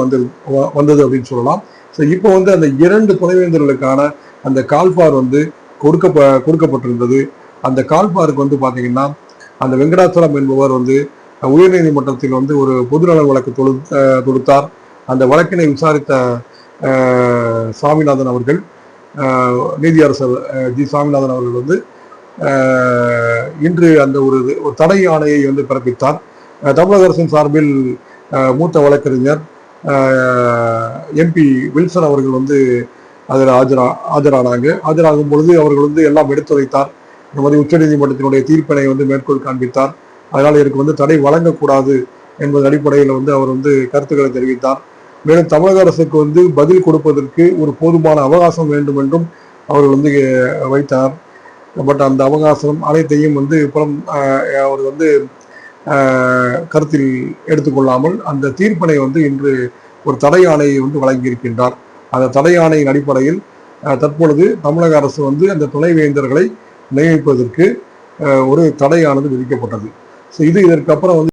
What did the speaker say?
வந்து வந்தது அப்படின்னு சொல்லலாம். ஸோ இப்போ வந்து அந்த இரண்டு துணைவேந்தர்களுக்கான அந்த கால்பார் வந்து கொடுக்க கொடுக்கப்பட்டிருந்தது. அந்த கால்பாருக்கு வந்து பார்த்தீங்கன்னா அந்த வெங்கடாச்சலம் என்பவர் வந்து உயர்நீதிமன்றத்தில் வந்து ஒரு பொதுநல வழக்கு தொழு தொடுத்தார். அந்த வழக்கினை விசாரித்த சாமிநாதன் அவர்கள் நீதியரசர் ஜி. சாமிநாதன் அவர்கள் வந்து இன்று அந்த ஒரு தடை ஆணையை வந்து பிறப்பித்தார். தமிழக அரசின் சார்பில் அஹ், மூத்த வழக்கறிஞர் எம்பி வில்சன் அவர்கள் வந்து அதில் ஆஜரா ஆஜரானாங்க. ஆஜராகும் பொழுது அவர்கள் வந்து எல்லாம் எடுத்துரைத்தார். இந்த மாதிரி உச்சநீதிமன்றத்தினுடைய தீர்ப்பினை வந்து மேற்கோள் காண்பித்தார். அதனால் இதற்கு வந்து தடை வழங்கக்கூடாது என்பது அடிப்படையில் வந்து அவர் வந்து கருத்துக்களை தெரிவித்தார். மேலும் தமிழக அரசுக்கு வந்து பதில் கொடுப்பதற்கு ஒரு போதுமான அவகாசம் வேண்டும் என்றும் அவர்கள் வந்து வைத்தார். பட் அந்த அவகாசம் அனைத்தையும் வந்து புறம் அவர் வந்து கருத்தில் எடுத்துக்கொள்ளாமல் அந்த தீர்ப்பினை வந்து இன்று ஒரு தடை ஆணையை வந்து வழங்கியிருக்கின்றார். அந்த தடை ஆணையின் அடிப்படையில் தற்பொழுது தமிழக அரசு வந்து அந்த துணைவேந்தர்களை நியமிப்பதற்கு ஒரு தடையானது விதிக்கப்பட்டது. ஸோ இது இதற்கப்புறம் வந்து